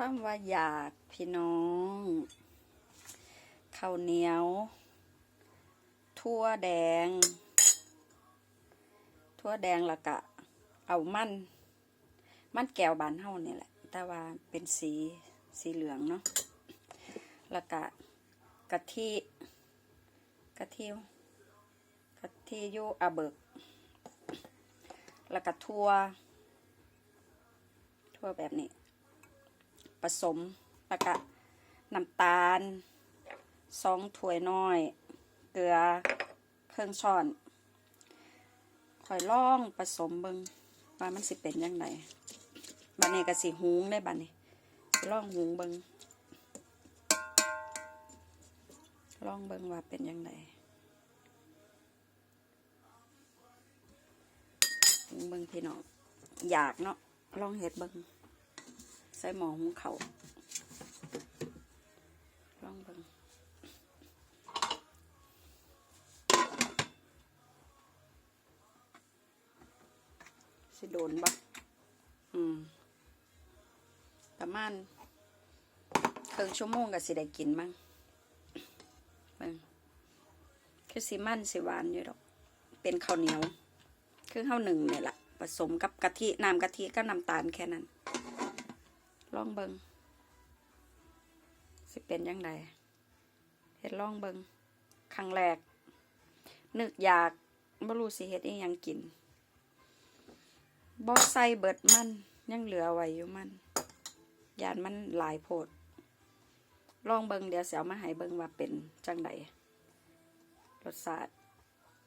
ความว่าอยากพี่น้องข้าวเหนียว ทั่วแดง ทั่วแดงล้วก็เอามันมันแก้วบานเฮานี่แหละ แต่ว่าเป็นสีสีเหลืองเนาะล้วก็กะทิกะทิกะทิอยูอาเบิกล้วก็ทั่วทั่วแบบนี้ สมแล้วก็น้ำตาลสองถ้วยน้อย เกลือเครื่องช้อนคอยล่องผสมเบิงว่ามันสิเป็นยังไงบันนี้ก็สิหุงได้บันนี้ล่องหุงเบิงล่องเบิงว่าเป็นยังไงหุงเบิงพี่น้องอยากเนาะลองเห็ดเบิง ใส่หมอหุงเขาลองเบิงสิโดนบ่อืมประมาณครึ่งชั่วโมงก็สิได้กินมั้งเบิ่งคือสิมันสิหวานอยู่ดอก เป็นข้าวเหนียว คือข้าวหนึ่งเนี่ยแหละผสมกับกะทิน้ำกะทิก็น้ำตาลแค่นั้น ลองเบิงสิเป็นยังไงเฮ็ดลองเบิงครั้งแรก นึกอยากบ่รู้สิเฮ็ดอีหยังกินบ่ใส่เบิดมัน ยังเหลือไว้อยู่มันยานมันหลายโพด ลองเบิงเดี๋ยวเสียวมาให้เบิงว่าเป็นจังไดรสชาติ